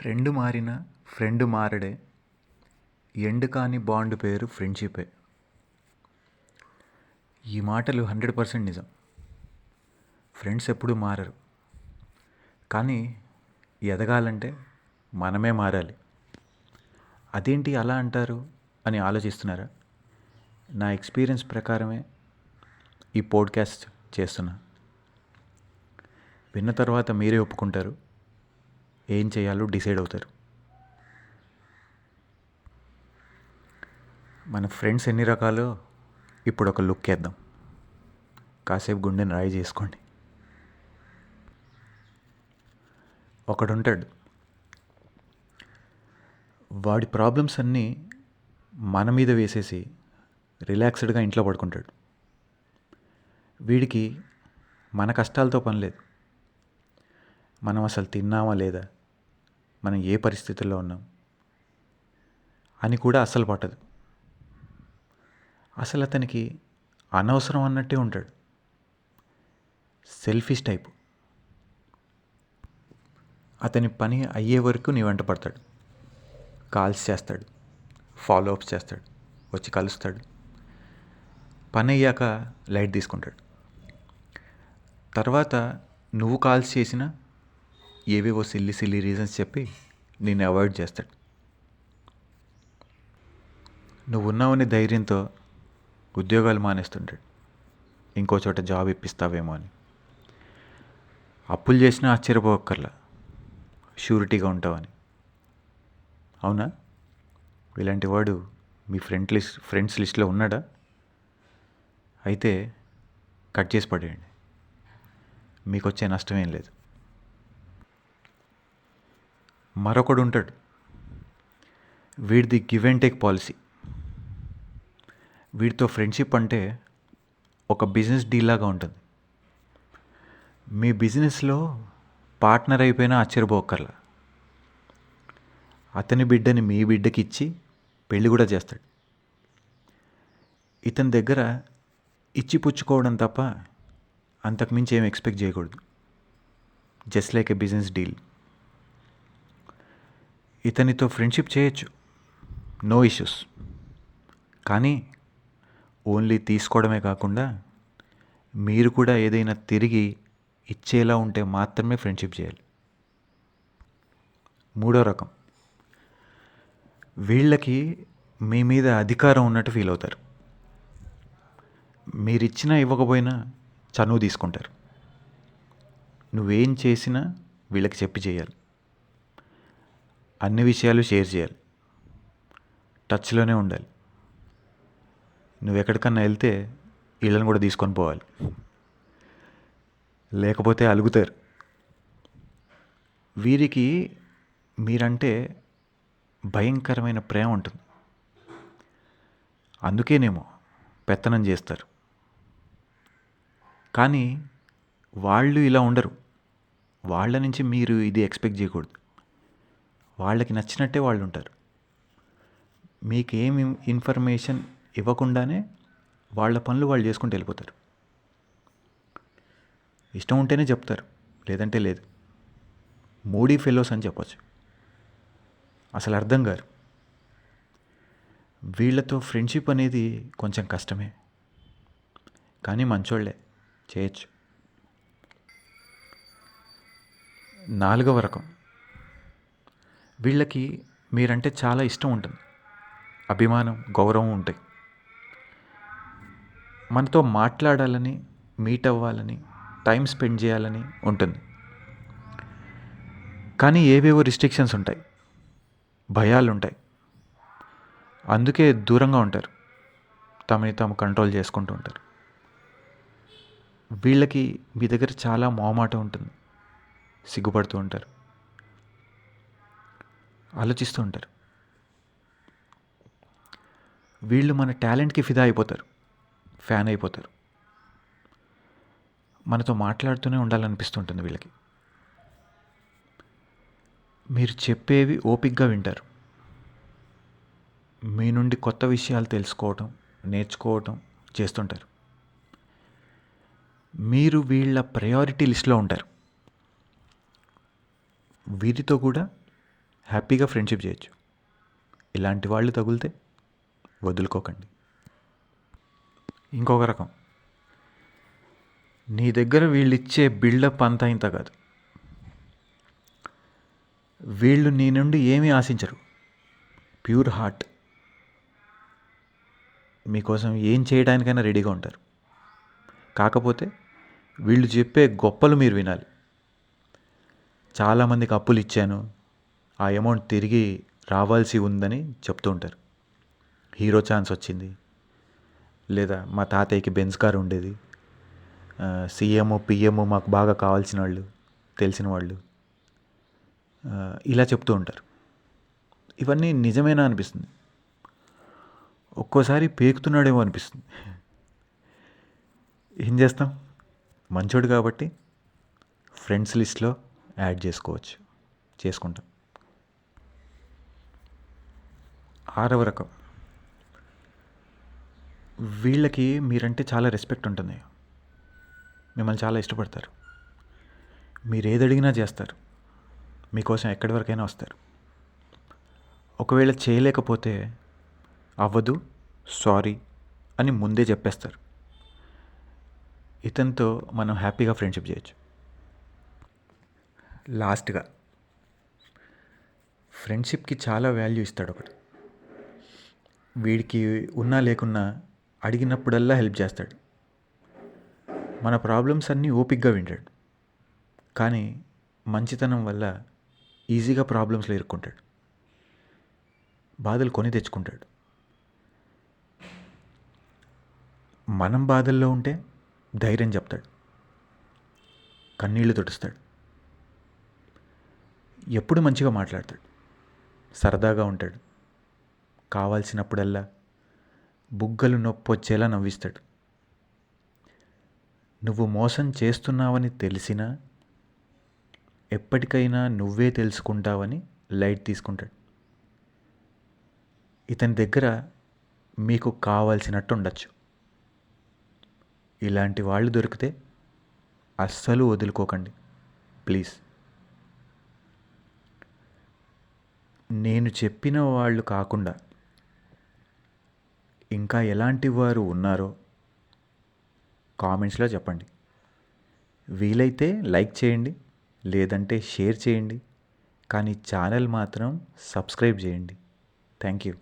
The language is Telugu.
ట్రెండ్ మారిన ఫ్రెండ్ మారడే. ఎండ్ కాని బాండ్ పేరు ఫ్రెండ్షిపే. ఈ మాటలు హండ్రెడ్ పర్సెంట్ నిజం. ఫ్రెండ్స్ ఎప్పుడూ మారరు. కానీ ఎదగాలంటే మనమే మారాలి. అదేంటి అలా అంటారు అని ఆలోచిస్తున్నారా? నా ఎక్స్పీరియన్స్ ప్రకారమే ఈ పోడ్కాస్ట్ చేస్తున్నా. విన్న తర్వాత మీరే ఒప్పుకుంటారు. ఏం చేయాలో డిసైడ్ అవుతారు. మన ఫ్రెండ్స్ ఎన్ని రకాలు ఇప్పుడు ఒక లుక్ వేద్దాం. కాసేపు గుండెని రాయి చేసుకోండి. ఒకడు ఉంటాడు వాడి ప్రాబ్లమ్స్ అన్నీ మన మీద వేసేసి రిలాక్స్డ్గా ఇంట్లో పడుకుంటాడు. వీడికి మన కష్టాలతో పని లేదు. మనం అసలు తిన్నామా లేదా? మనం ఏ పరిస్థితుల్లో ఉన్నాం అని కూడా అస్సలు పట్టదు. అసలు అతనికి అనవసరం అన్నట్టే ఉంటాడు. Selfish type. అతని పని అయ్యే వరకు నీ వెంట పడతాడు. కాల్స్ చేస్తాడు. ఫాలో అప్స్ చేస్తాడు. వచ్చి కలుస్తాడు. పని అయ్యాక లైట్ తీసుకుంటాడు. తర్వాత నువ్వు కాల్స్ చేసినా ఏవేవో సిల్లి సిల్లి రీజన్స్ చెప్పి నేను అవాయిడ్ చేస్తాడు. నువ్వు ఉన్నావనే ధైర్యంతో ఉద్యోగాలు మానేస్తుంటాడు. ఇంకో చోట జాబ్ ఇప్పిస్తావేమో అని. అప్పులు చేసినా ఆశ్చర్యపోక్కర్లా. షూరిటీగా ఉంటావని. అవునా? ఇలాంటి వాడు మీ ఫ్రెండ్ లిస్ట్ ఫ్రెండ్స్ లిస్ట్లో ఉన్నాడా? అయితే కట్ చేసి పడేయండి. మీకు వచ్చే నష్టం ఏం లేదు. మరొకడు ఉంటాడు వీడిది గివ్ అండ్ టేక్ పాలసీ. వీడితో ఫ్రెండ్షిప్ అంటే ఒక బిజినెస్ డీల్ లాగా ఉంటుంది. మీ బిజినెస్లో పార్ట్నర్ అయిపోయినా ఆశ్చర్యపోకర్లా అతని బిడ్డని మీ బిడ్డకి ఇచ్చి పెళ్ళి కూడా చేస్తాడు. ఇతని దగ్గర ఇచ్చి పుచ్చుకోవడం తప్ప అంతకుమించి ఏం ఎక్స్పెక్ట్ చేయకూడదు. Just like a business deal. ఇతనితో ఫ్రెండ్షిప్ చేయొచ్చు. నో ఇష్యూస్ కానీ ఓన్లీ తీసుకోవడమే కాకుండా మీరు కూడా ఏదైనా తిరిగి ఇచ్చేలా ఉంటే మాత్రమే ఫ్రెండ్షిప్ చేయాలి. మూడో రకం. వీళ్ళకి మీ మీద అధికారం ఉన్నట్టు ఫీల్ అవుతారు. మీరు ఇచ్చినా ఇవ్వకపోయినా చనువు తీసుకుంటారు. నువ్వేం చేసినా వీళ్ళకి చెప్పి చేయాలి. అన్ని విషయాలు షేర్ చేయాలి. టచ్లోనే ఉండాలి. నువ్వు ఎక్కడికన్నా వెళ్తే వీళ్ళని కూడా తీసుకొని పోవాలి. లేకపోతే అలుగుతారు. వీరికి మీరంటే భయంకరమైన ప్రేమ ఉంటుంది. అందుకేనేమో పెత్తనం చేస్తారు. కానీ వాళ్ళు ఇలా ఉండరు. వాళ్ళ నుంచి మీరు ఇది ఎక్స్పెక్ట్ చేయకూడదు. వాళ్ళకి నచ్చినట్టే వాళ్ళు ఉంటారు మీకు ఏం ఇన్ఫర్మేషన్ ఇవ్వకుండానే వాళ్ళ పనులు వాళ్ళు చేసుకుంటూ వెళ్ళిపోతారు. ఇష్టం ఉంటేనే చెప్తారు లేదంటే లేదు. మూడీ ఫెలోస్ అని చెప్పచ్చు. అసలు అర్థం కారు. వీళ్ళతో ఫ్రెండ్షిప్ అనేది కొంచెం కష్టమే. కానీ మంచోళ్ళే చేయొచ్చు. నాలుగవ రకం. వీళ్ళకి మీరంటే చాలా ఇష్టం ఉంటుంది. అభిమానం గౌరవం ఉంటాయి. మనతో మాట్లాడాలని మీట్ అవ్వాలని టైం స్పెండ్ చేయాలని ఉంటుంది. కానీ ఏవేవో రిస్ట్రిక్షన్స్ ఉంటాయి. భయాలు ఉంటాయి అందుకే దూరంగా ఉంటారు. తమని తాము కంట్రోల్ చేసుకుంటూ ఉంటారు. వీళ్ళకి మీ దగ్గర చాలా మొహమాట ఉంటుంది. సిగ్గుపడుతూ ఉంటారు. ఆలోచిస్తూ ఉంటారు. వీళ్ళు మన టాలెంట్కి ఫిదా అయిపోతారు. ఫ్యాన్ అయిపోతారు. మనతో మాట్లాడుతూనే ఉండాలనిపిస్తుంటుంది వీళ్ళకి. మీరు చెప్పేవి ఓపిక్గా వింటారు. మీ నుండి కొత్త విషయాలు తెలుసుకోవటం నేర్చుకోవటం చేస్తుంటారు. మీరు వీళ్ళ ప్రయారిటీ లిస్ట్లో ఉంటారు. వీరితో కూడా హ్యాపీగా ఫ్రెండ్షిప్ చేయొచ్చు. ఇలాంటి వాళ్ళు తగిలితే వదులుకోకండి. ఇంకొక రకం. నీ దగ్గర వీళ్ళు ఇచ్చే బిల్డప్ అంతా ఇంత కాదు. వీళ్ళు నీ నుండి ఏమీ ఆశించరు. Pure heart. మీకోసం ఏం చేయడానికైనా రెడీగా ఉంటారు. కాకపోతే వీళ్ళు చెప్పే గొప్పలు మీరు వినాలి. చాలామందికి అప్పులు ఇచ్చాను. ఆ అమౌంట్ తిరిగి రావాల్సి ఉందని చెప్తూ ఉంటారు. హీరో ఛాన్స్ వచ్చింది. లేదా మా తాతయ్యకి బెంజ్ కార్ ఉండేది. సీఎం పిఎం మాకు బాగా కావాల్సిన వాళ్ళు తెలిసిన వాళ్ళు. ఇలా చెప్తూ ఉంటారు. ఇవన్నీ నిజమేనా అనిపిస్తుంది? ఒక్కోసారి పేకుతున్నాడేమో అనిపిస్తుంది. ఏం చేస్తాం? మంచోడు కాబట్టి ఫ్రెండ్స్ లిస్ట్లో యాడ్ చేసుకోవచ్చు. చేసుకుంటాం. ఆరవ రకం. వీళ్ళకి మీరంటే చాలా రెస్పెక్ట్ ఉంటుంది. మిమ్మల్ని చాలా ఇష్టపడతారు. మీరు ఏది అడిగినా చేస్తారు. మీకోసం ఎక్కడి వరకైనా వస్తారు. ఒకవేళ చేయలేకపోతే అవ్వదు సారీ అని ముందే చెప్పేస్తారు. ఇతనితో మనం హ్యాపీగా ఫ్రెండ్షిప్ చేయొచ్చు. లాస్ట్గా. ఫ్రెండ్షిప్కి చాలా వాల్యూ ఇస్తాడు ఒకటి వీడికి ఉన్నా లేకున్నా అడిగినప్పుడల్లా హెల్ప్ చేస్తాడు. మన ప్రాబ్లమ్స్ అన్నీ ఓపిక్గా వింటాడు. కానీ మంచితనం వల్ల ఈజీగా ప్రాబ్లమ్స్లో ఇరుక్కుంటాడు. బాధలు కొని తెచ్చుకుంటాడు. మనం బాధల్లో ఉంటే ధైర్యం చెప్తాడు. కన్నీళ్ళు తుడుస్తాడు. ఎప్పుడు మంచిగా మాట్లాడతాడు. సరదాగా ఉంటాడు. కావాల్సినప్పుడల్లా బుగ్గలు నొప్పొచ్చేలా నవ్విస్తాడు. నువ్వు మోసం చేస్తున్నావని తెలిసినా ఎప్పటికైనా నువ్వే తెలుసుకుంటావని లైట్ తీసుకుంటాడు. ఇతని దగ్గర మీకు కావాల్సినట్టు ఉండొచ్చు. ఇలాంటి వాళ్ళు దొరికితే అస్సలు వదులుకోకండి ప్లీజ్. నేను చెప్పిన వాళ్ళు కాకుండా ఇంకా ఎలాంటి వారు ఉన్నారో కామెంట్స్లో చెప్పండి. వీలైతే లైక్ చేయండి లేదంటే షేర్ చేయండి కానీ ఛానల్ మాత్రం సబ్స్క్రైబ్ చేయండి. Thank you.